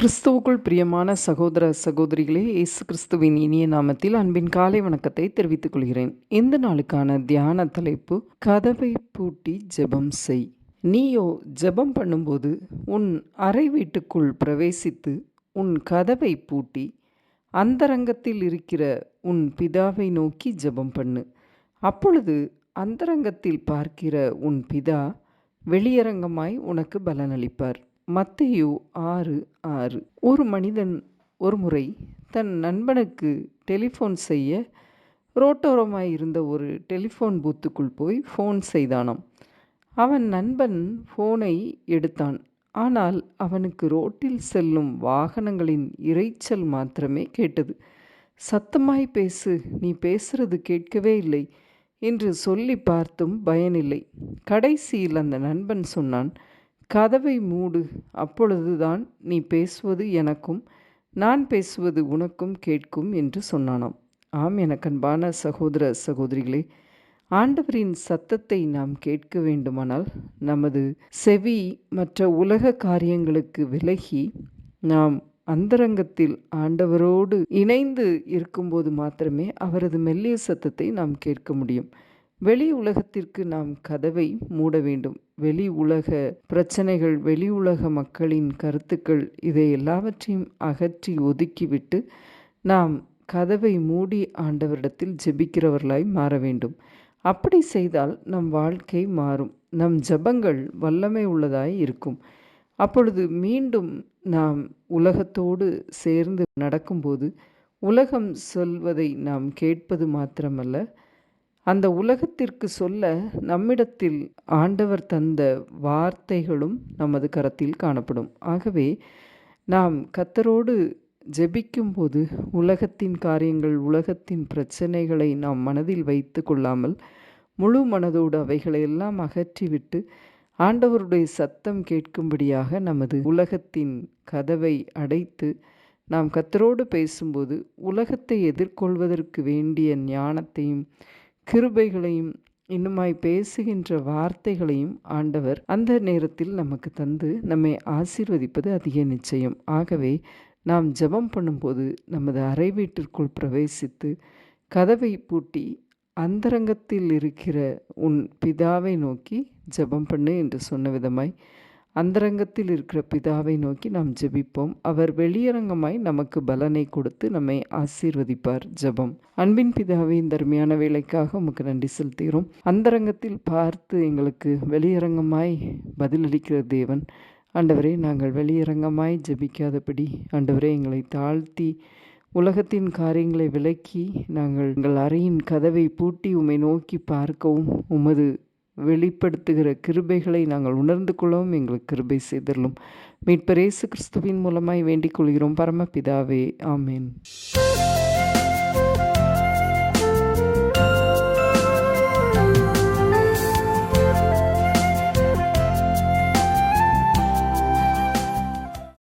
கிறிஸ்துவுக்குள் பிரியமான சகோதர சகோதரிகளே இயேசு கிறிஸ்துவின் இனிய நாமத்தில் அன்பின் காலை வணக்கத்தை தெரிவித்துக் கொள்கிறேன். இந்த நாளுக்கான தியான தலைப்பு கதவை பூட்டி ஜெபம் செய். நீயோ ஜெபம் பண்ணும்போது உன் அறை வீட்டுக்குள் பிரவேசித்து உன் கதவை பூட்டி அந்தரங்கத்தில் இருக்கிற உன் பிதாவை நோக்கி ஜெபம் பண்ணு. அப்பொழுது அந்தரங்கத்தில் பார்க்கிற உன் பிதா வெளியரங்கமாய் உனக்கு பலனளிப்பார். மத்தையோ ஆறு ஆறு. ஒரு மனிதன் ஒரு முறை தன் நண்பனுக்கு டெலிஃபோன் செய்ய ரோட்டோரமாய் இருந்த ஒரு டெலிஃபோன் பூத்துக்குள் போய் ஃபோன் செய்தானாம். அவன் நண்பன் ஃபோனை எடுத்தான். ஆனால் அவனுக்கு ரோட்டில் செல்லும் வாகனங்களின் இரைச்சல் மாத்திரமே கேட்டது. சத்தமாய் பேசு நீ பேசுறது கேட்கவே இல்லை என்று சொல்லி பார்த்தும் பயனில்லை. கடைசியில் அந்த நண்பன் சொன்னான் கதவை மூடு அப்பொழுதுதான் நீ பேசுவது எனக்கும் நான் பேசுவது உனக்கும் கேட்கும் என்று சொன்னானாம். ஆம் எனக்கன்பான சகோதர சகோதரிகளே ஆண்டவரின் சத்தத்தை நாம் கேட்க வேண்டுமானால் நமது செவி மற்ற உலக காரியங்களுக்கு விலகி நாம் அந்தரங்கத்தில் ஆண்டவரோடு இணைந்து இருக்கும்போது மாத்திரமே அவரது மெல்லிய சத்தத்தை நாம் கேட்க முடியும். வெளி உலகத்திற்கு நாம் கதவை மூட வேண்டும். வெளி உலக பிரச்சனைகள் வெளி உலக மக்களின் கருத்துக்கள் இதை எல்லாவற்றையும் அகற்றி ஒதுக்கிவிட்டு நாம் கதவை மூடி ஆண்டவரிடத்தில் ஜெபிக்கிறவர்களாய் மாற வேண்டும். அப்படி செய்தால் நம் வாழ்க்கை மாறும். நம் ஜபங்கள் வல்லமை உள்ளதாய் இருக்கும். அப்பொழுது மீண்டும் நாம் உலகத்தோடு சேர்ந்து நடக்கும்போது உலகம் சொல்வதை நாம் கேட்பது மாத்திரமல்ல. அந்த உலகத்திற்கு சொல்ல நம்மிடத்தில் ஆண்டவர் தந்த வார்த்தைகளும் நமது கரத்தில் காணப்படும். ஆகவே நாம் கத்தரோடு ஜெபிக்கும்போது உலகத்தின் காரியங்கள் உலகத்தின் பிரச்சனைகளை நாம் மனதில் வைத்து கொள்ளாமல் முழு மனதோடு அவைகளை எல்லாம் அகற்றிவிட்டு ஆண்டவருடைய சத்தம் கேட்கும்படியாக நமது உலகத்தின் கதவை அடைத்து நாம் கத்தரோடு பேசும்போது உலகத்தை எதிர்கொள்வதற்கு வேண்டிய ஞானத்தையும் கிருபைகளையும் இன்னுமாய் பேசுகின்ற வார்த்தைகளையும் ஆண்டவர் அந்த நேரத்தில் நமக்கு தந்து நம்மை ஆசீர்வதிப்பது அதிக நிச்சயம். ஆகவே நாம் ஜெபம் பண்ணும்போது நமது அறை வீட்டிற்குள் பிரவேசித்து கதவை பூட்டி அந்தரங்கத்தில் இருக்கிற உன் பிதாவை நோக்கி ஜெபம் பண்ணு என்று சொன்ன விதமாய் அந்தரங்கத்தில் இருக்கிற பிதாவை நோக்கி நாம் ஜெபிப்போம். அவர் வெளியரங்கமாய் நமக்கு பலனை கொடுத்து நம்மை ஆசீர்வதிப்பார். ஜெபம். அன்பின் பிதாவின் தருமையான வேலைக்காக உமக்கு நன்றி செலுத்துகிறோம். அந்தரங்கத்தில் பார்த்து எங்களுக்கு வெளியரங்கமாய் பதிலளிக்கிற தேவன். ஆண்டவரே நாங்கள் வெளியரங்கமாய் ஜெபிக்காதபடி ஆண்டவரே எங்களை தாழ்த்தி உலகத்தின் காரியங்களை விலக்கி நாங்கள் எங்கள் அறையின் கதவை பூட்டி உம்மை நோக்கி பார்க்கவும் உமது வெளிப்படுத்துகிற கிருபைகளை நாங்கள் உணர்ந்து கொள்ளவும் எங்களுக்கு கிருபை செய்தரலும். மீட்பரேசு கிறிஸ்துவின் மூலமாய் வேண்டிக் கொள்கிறோம். பரமபிதாவே ஆமேன்.